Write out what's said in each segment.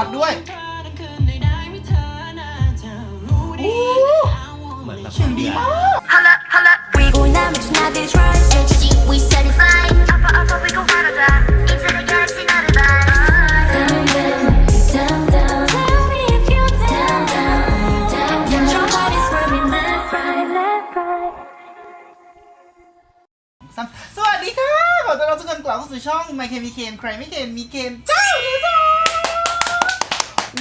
บัสด้วยโอ้เหมือนแบบเสียงดีมาก Holla, holla. We going down, but tonight is right. G, we satisfied. Alpha, alpha, we go far down. Into the galaxy, not a Down, down, down, down. Tell me if you're down, down, down, down. Your body's swerving left, right, left, right. ซ้ำสวัสดีค่ะ ขอต้อนรับทุกคนกลับเข้าสู่ช่อง My K มีเคนใครไม่เคนมีเคนเจ้าเดียวจ้า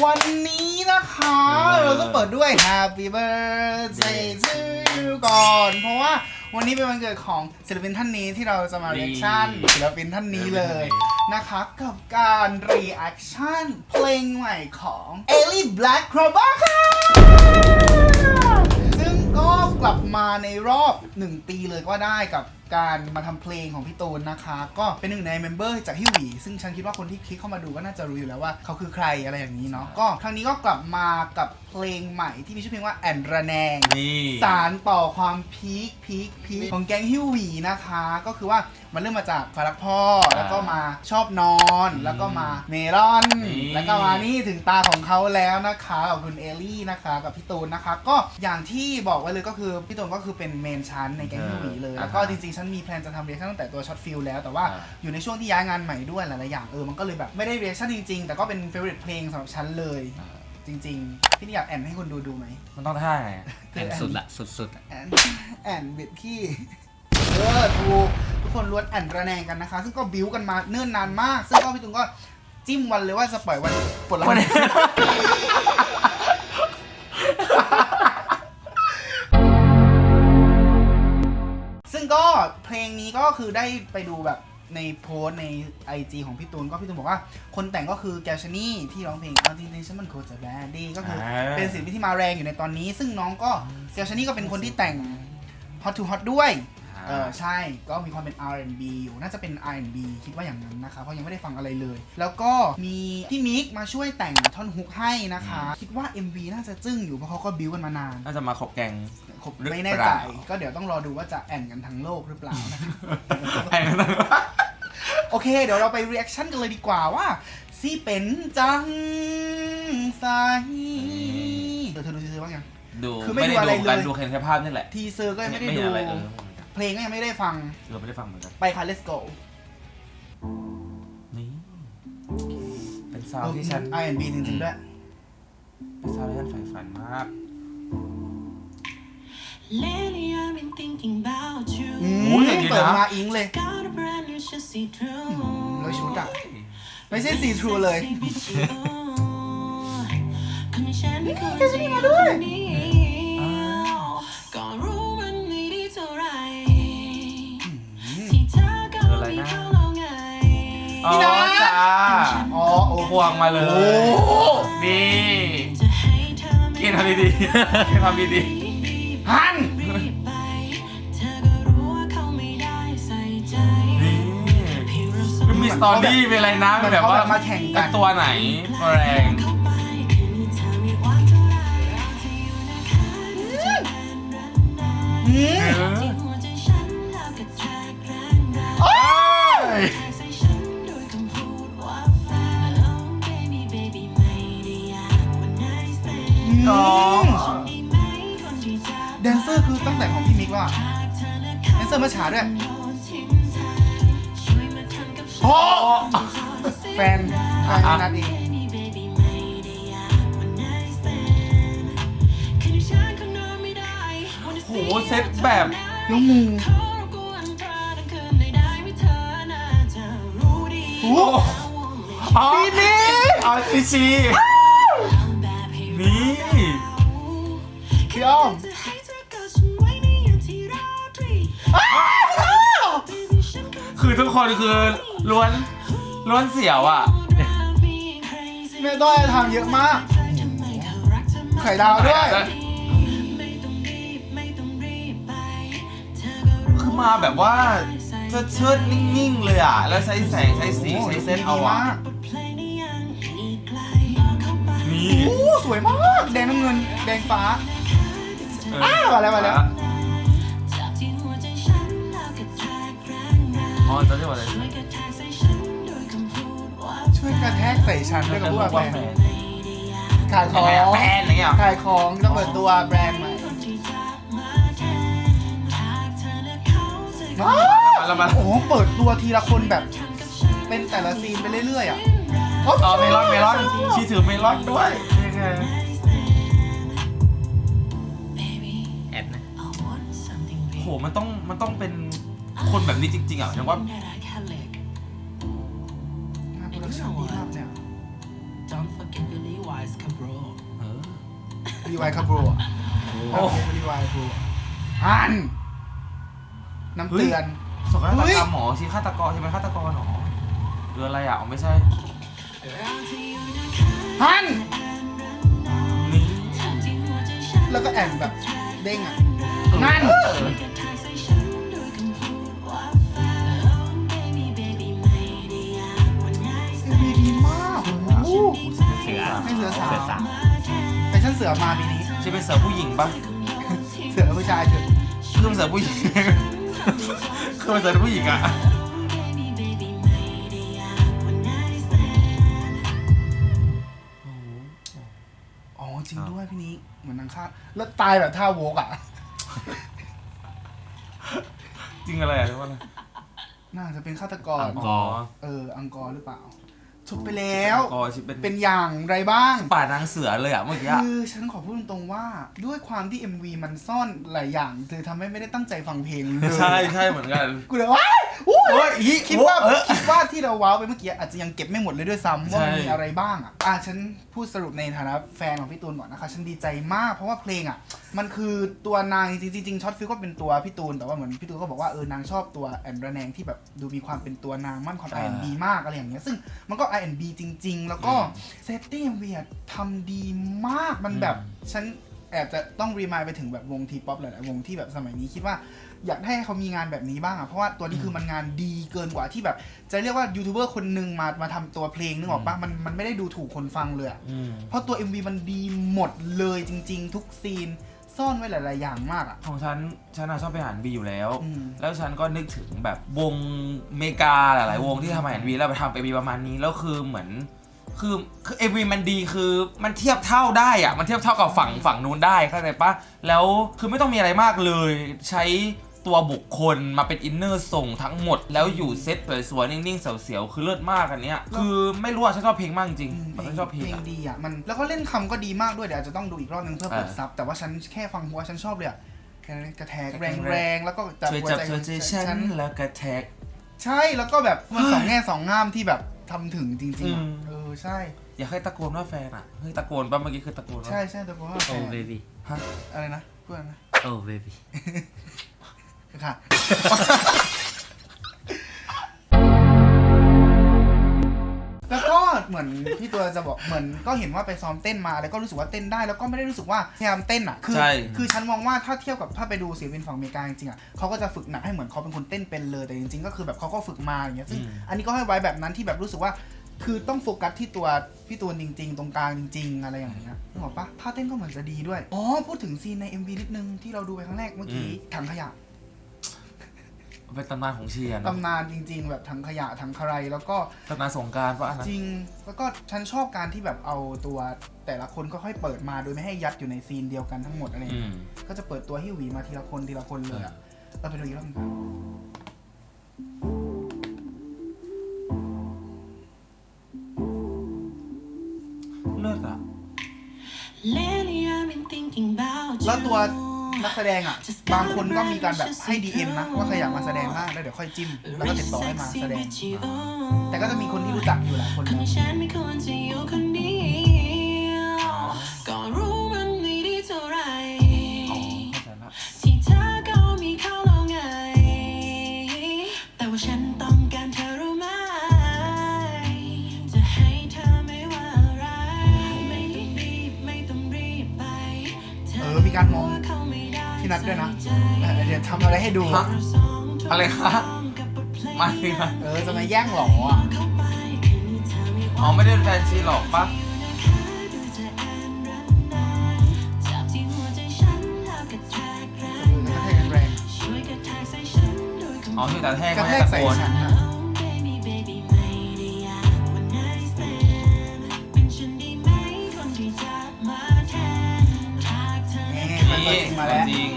วันนี้นะคะเราต้องเปิดด้วย Happy Birthday to you ก่อน เพราะว่าวันนี้เป็นวันเกิดของศิลปินท่านนี้ที่เราจะมา reaction ศิลปินท่านนี้เลยนะคะกับการ reaction เพลงใหม่ของ Ellie Black Crowbar ค่ะ ซึ่งก็กลับมาในรอบ 1 ปีเลยก็ได้กับ การมาทำเพลงของพี่ตูนนะคะ ก็เป็นหนึ่งในเมมเบอร์จากฮิวหวีซึ่งฉันคิดว่าคนที่คลิกเข้ามาดูก็น่าจะรู้อยู่แล้วว่าเขาคือใครอะไรอย่างนี้เนาะก็ครั้งนี้ก็กลับมากับเพลงใหม่ที่มีชื่อเพลงว่าแอนระแนงนี่สารต่อความพีคพีคพีคของแก๊งฮิวหวีนะคะ ก็คือว่ามันเริ่มมาจากฟารักพ่อแล้วก็มาชอบนอน แล้วก็มาเมลอน แล้วก็มานี่ถึงตาของเขาแล้วนะคะกับคุณเอลลี่นะคะกับพี่ตูนนะคะ ก็อย่างที่บอกไว้เลยก็คือพี่ตูนก็คือเป็นเมนชั้นในแก๊งฮิวหวีเลยแล้วก็จริงๆฉันมีแพลนจะทำเรียกชั่นตั้งแต่ตัวช็อตฟิลแล้วแต่ว่า อยู่ในช่วงที่ย้ายงานใหม่ด้วยหลายๆอย่างเออมันก็เลยแบบไม่ได้เรียกชั่นจริง ๆ แต่ก็เป็นเฟ v o r i t e เพลงสำหรับฉันเลย จริง ๆ พี่นี่อยากแอนให้คนดูดูไหมมันต้องท่าไงคือแอนแอนสุดละสุดสุดๆอะแอนแอนเบ็ดขี้เออถูกทุกคนล้วนแอนระแนงกันนะคะ ซึ่งก็บิวกันมาเนิ่นนานมาก ซึ่งก็พี่ตุงก็จิ้มวันเลยว่าจะปล่อยวันปลดล็อก เพลงนี้ก็คือได้ไปดูแบบในโพสต์ใน IG ของพี่ตูนก็พี่ตูนบอกว่า คนแต่งก็คือแกลชานี่ที่ร้องเพลง เอาจริงๆฉันมันโคตรจะแบดดี้ก็คือเป็นศิลปินที่มาแรงอยู่ในตอนนี้ ซึ่งน้องก็เซลชานี่ก็เป็นคนที่แต่ง Hot to Hot ด้วยเออใช่ก็มีความเป็น R&B อยู่น่าจะเป็น R&B คิดว่าอย่างนั้นนะคะเพราะยังไม่ได้ฟังอะไรเลย แล้วก็มีพี่มิกมาช่วยแต่งท่อนฮุกให้นะคะ คิดว่า MV น่าจะจึ้งอยู่เพราะเขาก็บิวกันมานาน น่าจะมาขบแกง ผมหรือไม่แน่ใจเปล่า ก็เดี๋ยวต้องรอดูว่าจะแอนกันทั้งโลกหรือเปล่านะคะแอนนั้นโอเค เดี๋ยวเราไป reaction กันเลยดีกว่าว่าซีเป็นจังไซเดี๋ยวเธอดูทีเซอร์บ้างยัง ดูคือไม่ไม่ดูได้อะไรดูกันเลย ดูแค่ภาพนี่แหละทีเซอร์ก็ยังไม่ได้เห็ดูนอะไรเออเพลงก็ยังไม่ได้ฟังเราไม่ได้ฟังเหมือนกันไปค่ะ let's go นี่เป็นซาวด์ที่ฉันเออ R&B จริงๆด้วย เป็นซาวด์ที่ฉันใฝ่ฝันมาก Lately I've been thinking about you. อืโอ้มยอย่างนี้นะ เปิดมาอิงเลย Got a brand new shit see through. แล้วชุดอะไม่ใช่สีทรูเลยคนที่ฉันไม่เคยแกจะมีมาด้วย ก็รู้มันไม่ดีเท่าไหรที่เธอก็มีเขาแล้วไง อ๋อจ้าอ๋อโอ้ควงมาเลยโอ้นี่ จะให้เธอไม่กินทำดีๆกินทำดีฮั มันมีสตอรี่มีอะไรนะเหมือนแบบว่าเขาแบบมาแข่งกันเป็นตัวไหนแรงเข้าไปคืนนี้เธอไม่ว่างเท่าไหร่เราจะอยู่นะคะจะเป็นรันดาอืมเออที่หัวใจฉันแล้วก็แทรกแรงแรงโอ้ยแทรกใส่ฉันด้วยคำพูดว่าแฟน Oh baby baby ไม่ได้อยากว่า nice stand น้องฉันได้ไหมคนที่จะแดนเซอร์คือตั้งแต่ของพี่มิกแล้วอะหากเธอและแดนเซอร์มาฉาด้วย โอ้แฟแฟนแฟนนัดเอง Baby baby ไม่ได้อยากว่า nice stand คืนนี้ฉันคงนอนไม่ได้ Wanna โห see เซตแบบแล้วมูขอรบกวนเธอทั้งคืนได้ไหมเธอน่าจะรู้ดีโอ้อ๋อนี่อ๋อชีชีแบบให้นี่พี่อ้อม คือทุกคนคือล้วนล้วนเสียวอะแม่ต้อยทำเยอะมาก ไข่ดาวด้วย คือมาแบบว่าเชิดเชิดๆนิ่งๆเลยอะ แล้วใช้แสงใช้สีใช้เส้นเอาอะนี่โอ้สวยมาก แดงน้ำเงิน แดงฟ้าเอออ้าวมาแล้วมาแล้ว อ๋อจะเรียกว่าอะไรช่วยกระแทกใส่ฉันด้วยคำพูดว่าช่วยกระแทกใส่ฉันด้วยกับพวกแฟนแฟนขายของแฟนอะไรเงี้ยขายของจะเปิดตัวแบรนด์ใหม่คนที่จะมาแทนหากเธอและเขาจะว้าวแล้วมาโอ้โหเปิดตัวทีละคนแบบทำกับฉันเป็นแต่ละซีนไปเรื่อยๆอะอ๋อเมลอนเมลอนชีถือเมลอนด้วย Baby คนแบบนี้จริงๆอะฉันว่า that I can lick งานโปรดักชั่นดีมากเนี่ย Don't forget your Levi's Cabro เออรีไวคาโบรอะโอ้รีไวคาโบรอันน้ำเตือนสกนาฏเฮ้ยกรรมหมอชีฆาตกรใช่ไหมฆาตกรหรอหรืออะไรอะอ๋อไม่ใช่เราที่อยู่นะคะฮันนี่ทำที่หัวใจฉันแล้วก็แอนแบบเด้งอะ นั่นจะท สือให้เสือสาวเสือสาวแฟชั่นเสือมาปีนี้ ใช่เป็นเสือผู้หญิงปะเสือผู้ชายเถอะคือเป็นเสือผู้หญิง คือเป็นเสือผู้หญิงอะ baby baby ไม่ได้อยากวันไหน stand อ๋อจริงด้วยพี่นี้เหมือนนางฆ่าแล้วตายแบบท่าโวกอะจริงอะไรอะเรียกว่าอะไรน่าจะเป็นฆาตกร อังกอร์เออ อังกอร์หรือเปล่า ถูกไปแล้วกอชิเป็นเป็นอย่างไรบ้าง ป่านางเสือเลยอะเมื่อกี้อะคือฉันขอพูดตรงๆว่าด้วยความที่ MV มันซ่อนหลายอย่างเลยทำให้ไม่ได้ตั้งใจฟังเพลงเลยใช่ใช่เหมือนกัน กูเลยว้ายอุ้ยโอ้ยอีคิดว่าเออคิดว่าที่เราว้าวไปเมื่อกี้อาจจะยังเก็บไม่หมดเลยด้วยซ้ำว่ามันใช่ มีอะไรบ้างอะอะฉันพูดสรุปในฐานะแฟนของพี่ตูนก่อนนะคะ ฉันดีใจมากเพราะว่าเพลงอะ มันคือตัวนางจริงๆจริงๆช็อตฟิลก็เป็นตัวพี่ตูนแต่ว่าเหมือนพี่ตูนก็บอกว่าเออนางชอบตัวแอนระแนงที่แบบดูมีความเป็นตัวนางมั่นความ R&B มากอะไรอย่างเงี้ยซึ่งมันก็ R&B จริง ๆ แล้วก็เซตติ้งเวียทำดีมากมันแบบ ฉันแอบจะต้องรีมายไปถึงแบบวงทีป๊อปหลายๆวงที่แบบสมัยนี้คิดว่าอยากให้เขามีงานแบบนี้บ้างอะ เพราะว่าตัวนี้คือมันงานดีเกินกว่าที่แบบ จะเรียกว่ายูทูบเบอร์คนหนึ่งมามาทำตัวเพลงนึกออกปะมันมันไม่ได้ดูถูกคนฟังเลยอะอืมเพราะตัว MV มันดีหมดเลยจริง ๆ ทุกซีน ซ่อนไว้หลาย ๆ อย่างมากอะ ของฉันฉันน่ะชอบไปอ่านบีอยู่แล้ว อืม แล้วฉันก็นึกถึงแบบวงอเมริกาหลาย ๆ วงที่ทำอ่านบีแล้วไปทำเอบีประมาณนี้แล้วคือเหมือน คือคือเอวีมันดีคือมันเทียบเท่าได้อะมันเทียบเท่ากับฝั่งฝั่งนู้นได้เข้าใจปะแล้วคือไม่ต้องมีอะไรมากเลย ใช้ ตัวบุคคลมาเป็นอินเนอร์ส่งทั้งหมด แล้วอยู่เซตสวยๆนิ่งๆเสียวๆคือเลิศมากอันเนี้ยคือไม่รู้อะฉันชอบเพลงมากจริงอืมๆฉันชอบเพลงเพลงอะ ดีอะมันแล้วก็เล่นคำก็ดีมากด้วยเดี๋ยวอาจจะต้องดูอีกรอบนึงเพื่อเปิดอ่าซับแต่ว่าฉันแค่ฟังหัวฉันชอบเลยอะกระแทกกระแรแทงกแรงๆแล้วก็จับช่วยหัวจับใจเธอใจฉันแล้วกระแทกใช่แล้วก็แบบมันสองแง่สองงามที่แบบทำถึงจริงๆอะอืม เออใช่ อยากให้ตะโกนว่าแฟนอะเฮ้ยตะโกนป่ะเมื่อกี้คือตะโกนว่าใช่ใช่แต่ว่าโอ้เบบี้ฮะอะไรนะพูดอะไรนะโอ้เบบี้ ค่ะ แล้วก็เหมือนพี่ตัวจะบอกเหมือนก็เห็นว่าไปซ้อมเต้นมาแล้วก็รู้สึกว่าเต้นได้แล้วก็ไม่ได้รู้สึกว่าพยายามเต้นอะคืใช่ คือฉันมองว่าถ้าเทียบกับถ้าไปดูศิลปินฝั่งอเมริกาจริงๆอะเขาก็จะฝึกหนักให้เหมือนเขาเป็นคนเต้นเป็นเลยแต่จริงๆก็คือแบบเขาก็ฝึกมาอย่างเงี้ยซึ่งอันนี้ก็ให้ไว้แบบนั้นที่แบบรู้สึกว่า คือต้องโฟกัสที่ตัวพี่ตูนจริง ๆ ตรงกลางจริง ๆ อะไรอย่างเงี้ยนึกออกปะท่าเต้นก็เหมือนจะดีด้วยอ๋อพูดถึงซีนใน MV นิดนึงที่เราดูไปครั้งแรกเมื่อกี้ถังขยะ เป็นตำนานของเชียร์นะตำนานจริง ๆ แบบถังขยะถังคารแล้วก็ตำนานสงกรารป่ะอันนั้นจริง แล้วก็ฉันชอบการที่แบบเอาตัวแต่ละคนค่อยๆเปิดมาโดยไม่ให้ยัดอยู่ในซีนเดียวกันทั้งหมดอะไรอย่างอืเงี้ยม ก็จะเปิดตัวฮิวหวีมาทีละคนทีละคนเลยอะเราไปดูอีกรอบหนึงครับเลิศอะ Lately I've been thinking about แล้วตัว you นักแสดงอะ บางคนก็มีการแบบให้ DM นะว่าใครอยากมาแสดงบ้างแล้วเดี๋ยวค่อยจิ้ม แล้วก็ติดต่อให้มาแสดง แต่ก็จะมีคนที่รู้จักอยู่หลายคนนนะ ด้ที่นัดด้วยนะใส่ใจเออเดี๋ยวทำอะไรให้ดู ฮะอะไรคะมาสิคะเออจะมาแย่งเหรออะอ๋อไม่ได้เป็นแฟนชีหรอกปะจับที่หัวใจฉันแล้วกระแทกแรเองอแล้วก็ให้แรงช่วยกระแทกใส่ฉันด้วยคำอ๋อที่แต่แทกๆกระไม่แทให้กตะใส่โกนฉันอะ Oh baby baby ไม่ได้อยาก one night stand เป็นฉันได้ไหมคนที่จะนี้ตัวจริงมาแล้ว จริง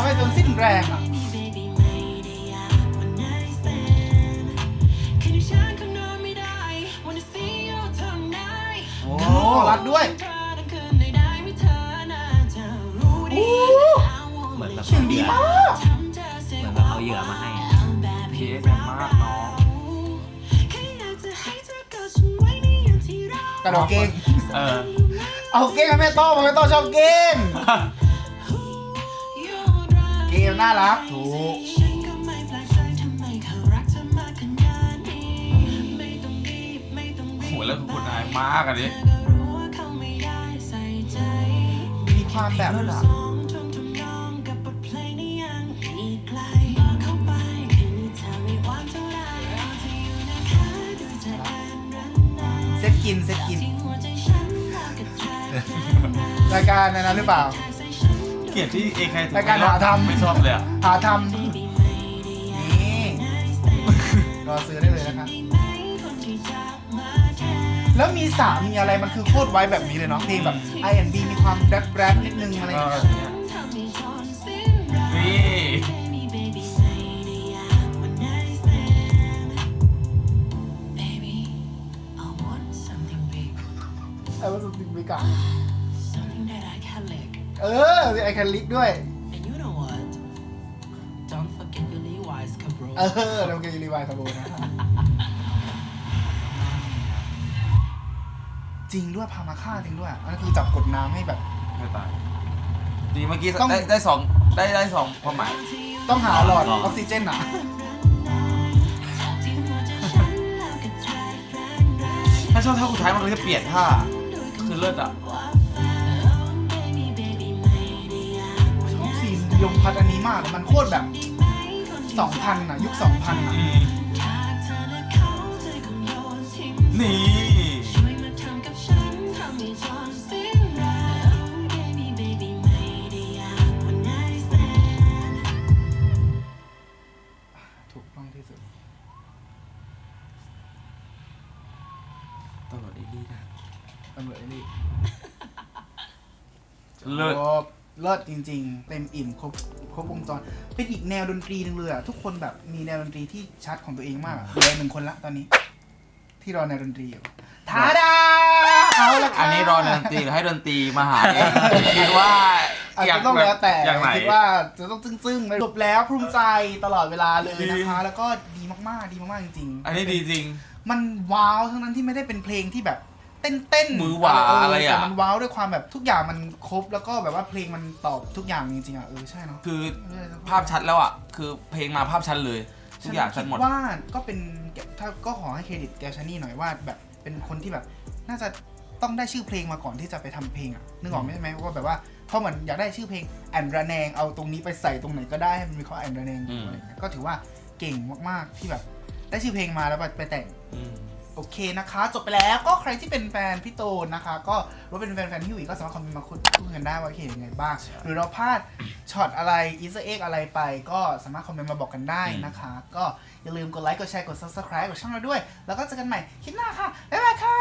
ำให้จนสิ้นแรงอะ Baby ไม่ได้อยาก one night stand แค่ที่ฉันคำนวณไม่ได้ Wanna see you tonight โอ้รัดด้วยเหมือนแบบเสียงดีมากเหมือนแบบเอาเหยื่อมาให้อะเพียสมากน้องกระโดดเก่งเออเอาเก่งให้แม่โต้มาแม่โต้ชอบเก่งเก มน่ารักถูกฉันก็ไม่แปลกใจทำไมเขารักเธอมากขนาดนี้ไม่ต้องรีบไม่ต้องรีบโหแล้วคุณนายมากอันนี้เธอก็รู้ว่าเขาไม่ได้ใส่ใจมีความแบบสองทุ่มทำนองกับบทเพลงนี้ยังอีกไกลบอกเข้าไปคืนนี้เธอไม่หวานเท่าไรเราจะอยู่นะคะดูเธอแอนรันนาเซ็ตกินเซ็ตกินที่หัวใจฉันรอกับเธอรายการในนั้นหรือเปล่าเก ลียดที่เอใครถึงรายการหาทำ ไม่ชอบเลยอะหาทำนี่รอซื้อได้เลยนะครับแล้วมีสามมีอะไรมันคือโคตรไว้แบบนี้เลยเนาะเพลงแบบ I&B มีความแรปแรปนิดนึงอะไรอย่างเงี้ยนี่ไอ้ว่าสุดบิ๊กอะ เออไอแคนลิกด้วย And you know what? Don't forget your Levi's, cabro. เออเราเกยรีวายคาโบนะ จริงด้วยพามาฆ่าจริงด้วยอันนั้นคือจับกดน้ำให้แบบ ไม่ตายดีเมื่อกี้ต้อง ได้ได้สองได้ได้สองความหมาย ต้องหาหลอดออกซิเจนอะถ้าชอบท่าสุดท้ายมันก็จะเปลี่ยนท่าคือเลิศอะช ยมพัดอันนี้มาก มันโคตรแบบ2,000อะ ยุค2,000อะอืมนี่ช่วยมาทำกับฉันทำให้จนสิ้นแรง Baby baby ไม่ได้อยาก one night stand ถูกต้องที่สุด ตำรวจไอ้นี่นะตำรวจไอ้นี่ เลิศครบ เลิศจริง ๆ เต็มอิ่มครบครบวงจรเป็นอีกแนวดนตรีหนึงเลยอะทุกคนแบบมีแนวดนตรีที่ชัดของตัวเองมากอะเหลือหนึ่งคนละตอนนี้ ที่รอแนวดนตรีอยู่ทาดาเอาละค่ะอันนี้รอดนตรีหรือให้ดนตรีมาหาเองคิดว่าอาจจะต้องแล้วแต่อย่างไหน คิดว่าจะต้องซึ้งๆจบแล้วภูมิใจตลอดเวลาเลยนะคะ แล้วก็ดีมากๆดีมากๆจริงๆ อันนี้ดีจริง มันว้าวทั้งนั้นที่ไม่ได้เป็นเพลงที่แบบเต้นเต้นๆมือหวาอะไรอะแต่มันว้าวด้วยความแบบทุกอย่างมันครบแล้วก็แบบว่าเพลงมันตอบทุกอย่างจริงๆอะเออใช่เนาะคือภาพชัดแล้วอะ คือเพลงมาภาพชัดเลย ทุกอย่างชัดหมดคิว่าก็เป็นถ้าก็ขอให้เครดิตแกชานี่หน่อยว่าแบบเป็นคนที่แบบ น่าจะต้องได้ชื่อเพลงมาก่อนที่จะไปทำเพลงอะนึกออกไหมใช่ไหมว่าแบบว่าเขาเหมือนอยากได้ชื่อเพลงแอนระแนงเอาตรงนี้ไปใส่ตรงไหนก็ได้ให้มันมีข้อแอนระแนงอยู่อืมอะไรเงี้ยก็ถือว่าเก่งมากๆที่แบบ ได้ชื่อเพลงมาแล้วไปแต่งอืม โอเคนะคะ จบไปแล้วก็ใครที่เป็นแฟนพี่โตนนะคะ ก็หรือว่าเป็นแฟนแฟนพี่หวีก็สามารถคอมเมนต์มาคุยคุยกันได้ว่าเห็นยังไงบ้าง หรือเราพลาดช็อตอะไรอีสเอ็กอะไรไป ก็สามารถคอมเมนต์มาบอกกันได้นะคะ ก็อย่าลืมกดไลค์กดแชร์กด subscribe กับช่องเราด้วย แล้วก็เจอกันใหม่คลิปหน้าค่ะบ๊ายบายค่ะ